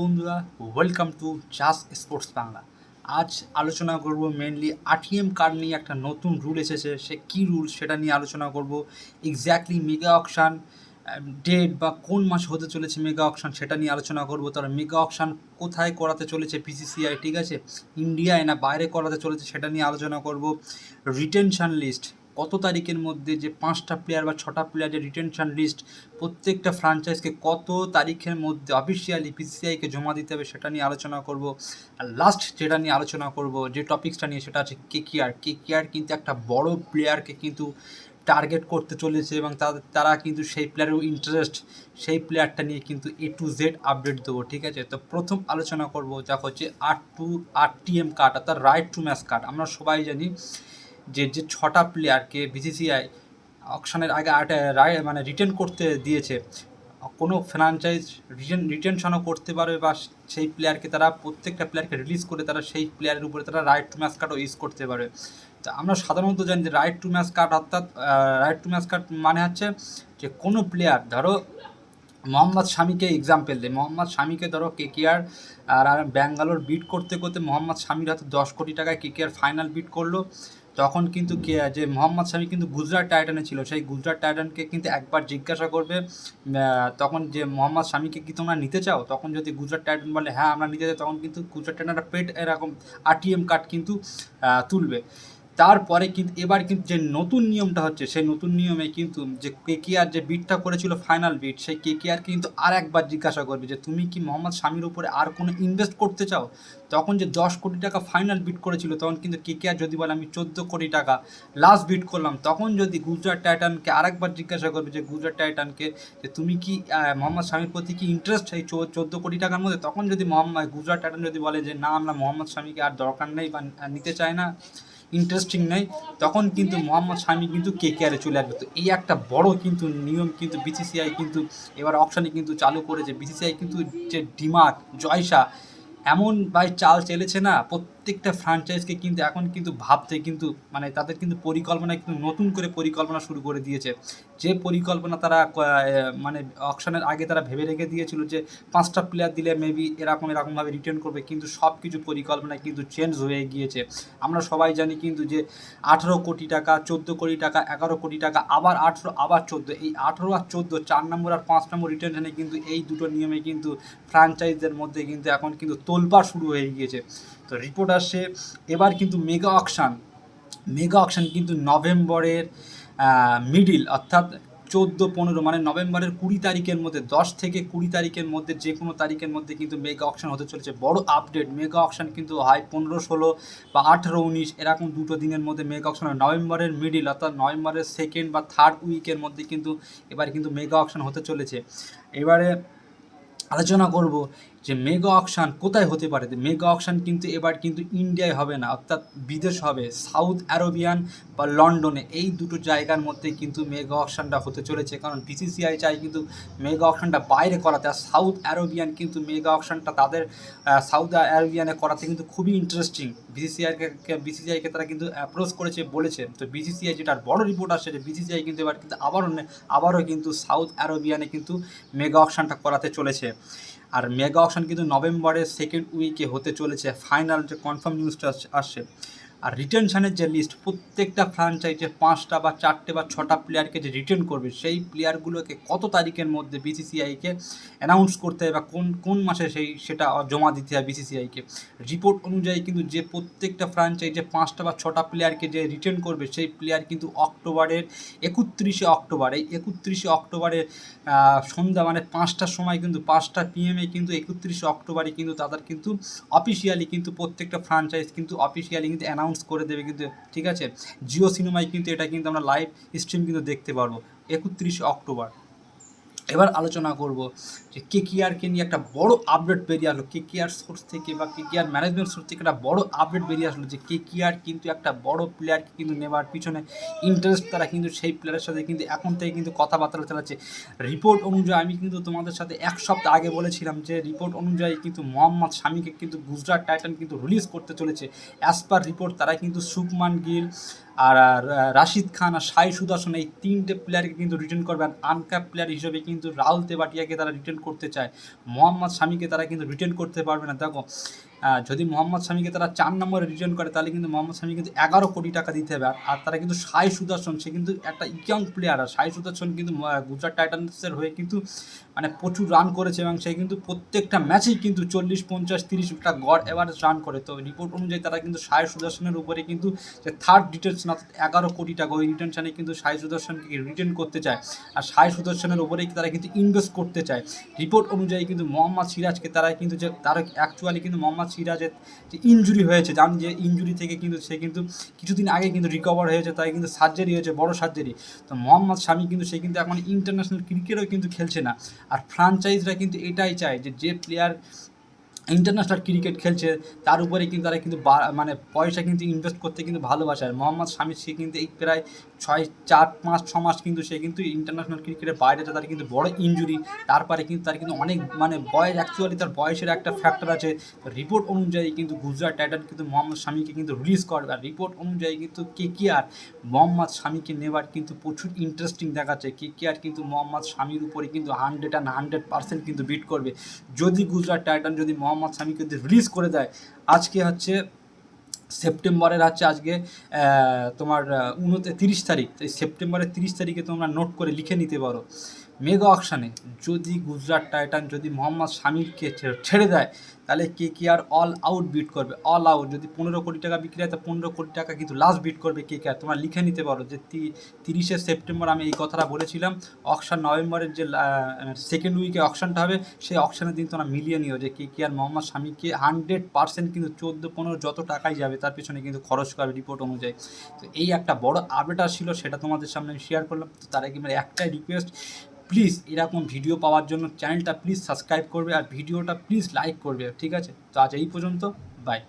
বন্ধুরা welcome to Jas sports Bangla আজ আলোচনা করব মেনলি আরটিএম কার্ড নিয়ে একটা নতুন রুল এসেছে। সে কী রুল সেটা নিয়ে আলোচনা করব। এক্স্যাক্টলি মেগা অকশান ডেট বা কোন মাস হতে চলেছে মেগা অকশান সেটা নিয়ে আলোচনা করব। তার মেগা অকশান কোথায় করাতে চলেছে পিসিসিআই ঠিক আছে? ইন্ডিয়ায় না বাইরে করাতে চলেছে সেটা নিয়ে আলোচনা করব। রিটেনশন লিস্ট কত তারিখের মধ্যে যে পাঁচটা প্লেয়ার বা ছটা প্লেয়ার যে রিটেনশন লিস্ট প্রত্যেকটা ফ্রাঞ্চাইজকে কত তারিখের মধ্যে অফিসিয়ালি পিসিআইকে জমা দিতে হবে সেটা নিয়ে আলোচনা করব। আর লাস্ট যেটা নিয়ে আলোচনা করব, যে টপিক্সটা নিয়ে, সেটা আছে কে কেয়ার কে কেয়ার কিন্তু একটা বড় প্লেয়ারকে কিন্তু টার্গেট করতে চলেছে এবং তারা কিন্তু সেই প্লেয়ারের ইন্টারেস্ট সেই প্লেয়ারটা নিয়ে কিন্তু এ টু জেড আপডেট দেবো, ঠিক আছে? তো প্রথম আলোচনা করব, যা হচ্ছে আর টু আর টিএম কার্ড অর্থাৎ রাইট টু ম্যাচ কার্ড আমরা সবাই জানি যে যে ছটা প্লেয়ারকে বিসিসিআই অকশনের আগে রায় মানে রিটার্ন করতে দিয়েছে, কোনো ফ্র্যাঞ্চাইজ রিটেন রিটেনশনও করতে পারবে বা সেই প্লেয়ারকে তারা, প্রত্যেকটা প্লেয়ারকে রিলিজ করে তারা সেই প্লেয়ারের উপরে তারা রাইট টু ম্যাচ কার্ডও ইউজ করতে পারবে। তা আমরা সাধারণত জানি যে রাইট টু ম্যাচ কার্ড অর্থাৎ রাইট টু ম্যাচ কার্ড মানে হচ্ছে যে কোনো প্লেয়ার ধরো মোহাম্মদ শামিকে এক্সাম্পল দেয় মোহাম্মদ শামিকে ধরো কে আর আর ব্যাঙ্গালোর বিট করতে করতে মোহাম্মদ শামির হাতে দশ কোটি টাকায় কে কেয়ার ফাইনাল বিট করল। তখন কিন্তু যে মোহাম্মদ শামি কিন্তু গুজরাট টাইটানে ছিল, সেই গুজরাট টাইটানকে কিন্তু একবার জিজ্ঞাসা করবে তখন যে মোহাম্মদ শামিকে কি তোমরা নিতে চাও? তখন যদি গুজরাট টাইটান বলে হ্যাঁ আমরা নিতে চাই, তখন কিন্তু গুজরাট টাইটানটা পেট এরকম আরটিএম কার্ড কিন্তু তুলবে। তারপরে কিন্তু এবার কিন্তু যে নতুন নিয়মটা হচ্ছে, সেই নতুন নিয়মে কিন্তু যে কেকেআর যে বিটটা করেছিল ফাইনাল বিট সেই কেকেআর কিন্তু আর একবার জিজ্ঞাসা করবে যে, তুমি কি মোহাম্মদ স্বামীর উপরে আর কোনো ইনভেস্ট করতে চাও? তখন যে দশ কোটি টাকা ফাইনাল বিট করেছিল, তখন কিন্তু কেকেআর যদি বলে, আমি চোদ্দ কোটি টাকা লাস্ট বিট করলাম, তখন যদি গুজরাট টাইটানকে আরেকবার জিজ্ঞাসা করবে যে গুজরাট টাইটানকে যে তুমি কি মোহাম্মদ স্বামীর প্রতি কি ইন্টারেস্ট এই চোদ্দ কোটি টাকার মধ্যে? তখন যদি মোহাম্মদ গুজরাট টাইটান যদি বলে যে, না, আমরা মোহাম্মদ স্বামীকে আর দরকার নেই বা, নিতে চাই না ইন্টারেস্টিং নেই তখন কিন্তু মোহাম্মদ শামি কিন্তু কে কেয়ারে চলে আসবে। তো এই একটা বড় কিন্তু নিয়ম কিন্তু বিসিসিআই কিন্তু এবার অপশানে কিন্তু চালু করেছে। বিসিসিআই কিন্তু যে ডিমার্ক জয়সা, এমন ভাই চাল চেলেছে না প্রত্যেকটা ফ্র্যাঞ্চাইজকে কিন্তু এখন কিন্তু ভাবতে কিন্তু মানে তাদের কিন্তু পরিকল্পনা কিন্তু নতুন করে পরিকল্পনা শুরু করে দিয়েছে। যে পরিকল্পনা তারা মানে অকশনের আগে তারা ভেবে রেখে দিয়েছিল যে পাঁচটা প্লেয়ার দিলে মেবি এরকম, এরকমভাবে রিটার্ন করবে, কিন্তু সব কিছু পরিকল্পনা কিন্তু চেঞ্জ হয়ে গিয়েছে। আমরা সবাই জানি কিন্তু যে আঠেরো কোটি টাকা, চোদ্দ কোটি টাকা, এগারো কোটি টাকা, আবার আঠেরো, আবার চোদ্দ। এই আঠেরো আর চোদ্দ, চার নম্বর আর পাঁচ নম্বর রিটার্নে কিন্তু এই দুটো নিয়মে কিন্তু ফ্র্যাঞ্চাইজদের মধ্যে কিন্তু এখন কিন্তু তোলপাড় শুরু হয়ে গিয়েছে। তো রিপোর্ট আসে। এবার কিন্তু মেগা অকশান মেগা অকশান কিন্তু নভেম্বরের মিডিল অর্থাৎ চোদ্দ, পনেরো মানে নভেম্বরের কুড়ি তারিখের মধ্যে, দশ থেকে কুড়ি তারিখের মধ্যে যে কোনো তারিখের মধ্যে কিন্তু মেগা অকশন হতে চলেছে। বড় আপডেট মেগা অকশন কিন্তু হয় পনেরো, ষোলো বা আঠেরো, উনিশ, এরকম দুটো দিনের মধ্যে মেগা অকশন হয়। নভেম্বরের মিডিল অর্থাৎ নভেম্বরের সেকেন্ড বা থার্ড উইকের মধ্যে কিন্তু এবার কিন্তু মেগা অকশন হতে চলেছে। এবারে আলোচনা করব যে মেগা অকশান কোথায় হতে পারে? মেগা অকশান কিন্তু এবার কিন্তু ইন্ডিয়ায় হবে না, অর্থাৎ বিদেশ হবে। সাউথ অ্যারোবিয়ান বা লন্ডনে এই দুটো জায়গার মধ্যে কিন্তু মেগা অকশানটা হতে চলেছে। কারণ বিসিসিআই চাই কিন্তু মেগা অকশানটা বাইরে করাতে, আর সাউথ অ্যারোবিয়ান কিন্তু মেগা অকশানটা তাদের সাউথ অ্যারোবিয়ানে করাতে কিন্তু খুবই ইন্টারেস্টিং বিসিসিআইকে বিসিসিআইকে তারা কিন্তু অ্যাপ্রোচ করেছে, বলেছে। তো বিসিসিআই যেটার বড় রিপোর্ট আসছে যে বিসিসিআই কিন্তু এবার কিন্তু আবারও আবারও কিন্তু সাউথ অ্যারোবিয়ানে কিন্তু মেগা অকশানটা করাতে চলেছে। আর মেগা অপশন কিন্তু নভেম্বরের সেকেন্ড উইকে হতে চলেছে। ফাইনাল যে কনফার্ম নিউজটা আসছে। আর রিটেনশানের যে লিস্ট প্রত্যেকটা ফ্রাঞ্চাইজে পাঁচটা বা চারটে বা ছটা প্লেয়ারকে যে রিটার্ন করবে, সেই প্লেয়ারগুলোকে কত তারিখের মধ্যে বিসিসিআইকে অ্যানাউন্স করতে হবে বা কোন কোন মাসে সেই, সেটা জমা দিতে হয় বিসিসিআইকে রিপোর্ট অনুযায়ী কিন্তু যে প্রত্যেকটা ফ্রাঞ্চাইজে পাঁচটা বা ছটা প্লেয়ারকে যে রিটার্ন করবে, সেই প্লেয়ার কিন্তু অক্টোবরের একত্রিশে অক্টোবর। এই একত্রিশে অক্টোবরের সন্ধ্যা মানে পাঁচটার সময় কিন্তু, পাঁচটা পিএমে কিন্তু একত্রিশে অক্টোবরে কিন্তু তাদের কিন্তু অফিসিয়ালি কিন্তু প্রত্যেকটা ফ্রাঞ্চাইজ কিন্তু অফিসিয়ালি কিন্তু অ্যানাউন্স অ্যানাউন্স করে দেবে কিন্তু, ঠিক আছে? জিও সিনেমায় কিন্তু এটা কিন্তু আমরা লাইভ স্ট্রিম কিন্তু দেখতে পারব। একত্রিশে অক্টোবর। এবার আলোচনা করব যে কে কেয়ারকে নিয়ে একটা বড় আপডেট বেরিয়ে আসলো। কে কেয়ার সোর্স থেকে বা কে কেয়ার ম্যানেজমেন্ট সোর্স থেকে একটা বড় আপডেট বেরিয়ে আসলো যে কে কেয়ার কিন্তু একটা বড় প্লেয়ারকে কিন্তু নেবার পিছনে ইন্টারেস্ট তারা কিন্তু সেই প্লেয়ারের সাথে কিন্তু এখন থেকে কিন্তু কথাবার্তা চালাচ্ছে। রিপোর্ট অনুযায়ী আমি কিন্তু তোমাদের সাথে এক সপ্তাহ আগে বলেছিলাম যে রিপোর্ট অনুযায়ী কিন্তু মোহাম্মদ শামিকে কিন্তু গুজরাট টাইটান কিন্তু রিলিজ করতে চলেছে। অ্যাজ পার রিপোর্ট তারা কিন্তু সুকমান গিল আর রাশিদ খান আর সাই সুদর্শন এই তিনটে প্লেয়ারকে কিন্তু রিটার্ন করবে। আর প্লেয়ার হিসেবে কিন্তু রাহুল তেবাটিয়াকে তারা রিটার্ন করতে চায়। মোহাম্মদ শামিকে তারা কিন্তু রিটেন করতে পারবে না। দেখো যদি মোহাম্মদ শামিকে তারা চার নম্বরে রিটার্ন করে, তাহলে কিন্তু মোহাম্মদ শামি কিন্তু এগারো কোটি টাকা দিতে হবে। আর- তারা কিন্তু সাই সুদর্শন, সে কিন্তু একটা ইয়ং প্লেয়ার আর সাই সুদর্শন কিন্তু গুজরাট টাইটান্সের হয়ে কিন্তু মানে প্রচুর রান করেছে এবং সে কিন্তু প্রত্যেকটা ম্যাচেই কিন্তু চল্লিশ, পঞ্চাশ তিরিশটা গড় এভারেজ রান করে। তো রিপোর্ট অনুযায়ী তারা কিন্তু সাই সুদর্শনের উপরে কিন্তু যে থার্ড রিটার্নশন অর্থাৎ এগারো কোটি টাকা ওই রিটার্নশনে কিন্তু সাই সুদর্শনকে রিটার্ন করতে চায়। আর সাই সুদর্শনের উপরেই তারা কিন্তু ইনভেস্ট করতে চায়। রিপোর্ট অনুযায়ী কিন্তু মোহাম্মদ সিরাজকে তারা কিন্তু যে তারা অ্যাকচুয়ালি কিন্তু মোহাম্মদ সিরাজের যে ইঞ্জুরি হয়েছে জান যে ইঞ্জুরি থেকে কিন্তু, সে কিন্তু কিছুদিন আগে কিন্তু রিকভার হয়েছে, তাই কিন্তু সার্জারি হয়েছে, বড় সার্জারি তো মোহাম্মদ শামি কিন্তু, সে কিন্তু এখন ইন্টারন্যাশনাল ক্রিকেটও কিন্তু খেলছে না। আর ফ্রাঞ্চাইজরা কিন্তু এটাই চায় যে যে প্লেয়ার ইন্টারন্যাশনাল ক্রিকেট খেলছে, তার উপরে কিন্তু তারা কিন্তু মানে পয়সা কিন্তু ইনভেস্ট করতে কিন্তু ভালোবাসে। আর মোহাম্মদ শামি সে কিন্তু এই প্রায় ছয়, চার, পাঁচ, ছ মাস কিন্তু সে কিন্তু ইন্টারন্যাশনাল ক্রিকেটের বাইরে তার কিন্তু বড় ইনজুরি তারপরে কিন্তু তার কিন্তু অনেক মানে বয়স অ্যাকচুয়ালি তার বয়সের একটা ফ্যাক্টর আছে। রিপোর্ট অনুযায়ী কিন্তু গুজরাট টাইটান কিন্তু মোহাম্মদ শামিকে কিন্তু রিলিজ করবে। আর রিপোর্ট অনুযায়ী কিন্তু কে কে আর মোহাম্মদ শামিকে নেবার কিন্তু প্রচুর ইন্টারেস্টিং দেখাচ্ছে। কে কে আর কিন্তু মোহাম্মদ শামির উপরে কিন্তু হান্ড্রেড অ্যান্ড হান্ড্রেড পার্সেন্ট কিন্তু বিট করবে। যদি গুজরাট টাইটান যদি মোহাম্মদ শামিকে স্বামীকে রিলিজ করে দেয়, আজকে হচ্ছে সেপ্টেম্বরের হচ্ছে আজকে তোমার উনতে তিরিশ তারিখ তাই সেপ্টেম্বরের তিরিশ তারিখে তোমরা নোট করে লিখে নিতে পারো। মেগা অকশানে যদি গুজরাট টাইটান যদি মোহাম্মদ শামিরকে ছেড়ে দেয় তাহলে কে কে আর অল আউট বিট করবে? অল আউট যদি পনেরো কোটি টাকা বিক্রি হয়, তো পনেরো কোটি টাকা কিন্তু লাস্ট বিট করবে কে কে আর? তোমরা লিখে নিতে পারো যে তিরিশে সেপ্টেম্বর আমি এই কথাটা বলেছিলাম অকশান নভেম্বরের যে সেকেন্ড উইকে অকশানটা হবে, সেই অকশনের দিন তোমরা মিলিয়ে নিও যে কে কে আর মোহাম্মদ স্বামীকে হান্ড্রেড পার্সেন্ট কিন্তু চোদ্দ পনেরো যত টাকাই যাবে, তার পিছনে কিন্তু খরচ করবে রিপোর্ট অনুযায়ী। তো এই একটা বড় আপডেট ছিল, সেটা তোমাদের সামনে আমি শেয়ার করলাম। তো তার আগে একটাই রিকোয়েস্ট প্লিজ এরকম ভিডিও পাওয়ার জন্য চ্যানেলটা প্লিজ সাবস্ক্রাইব করবে, আর ভিডিওটা প্লিজ লাইক করবে। ঠিক আছে? তো আজ এই পর্যন্ত বাই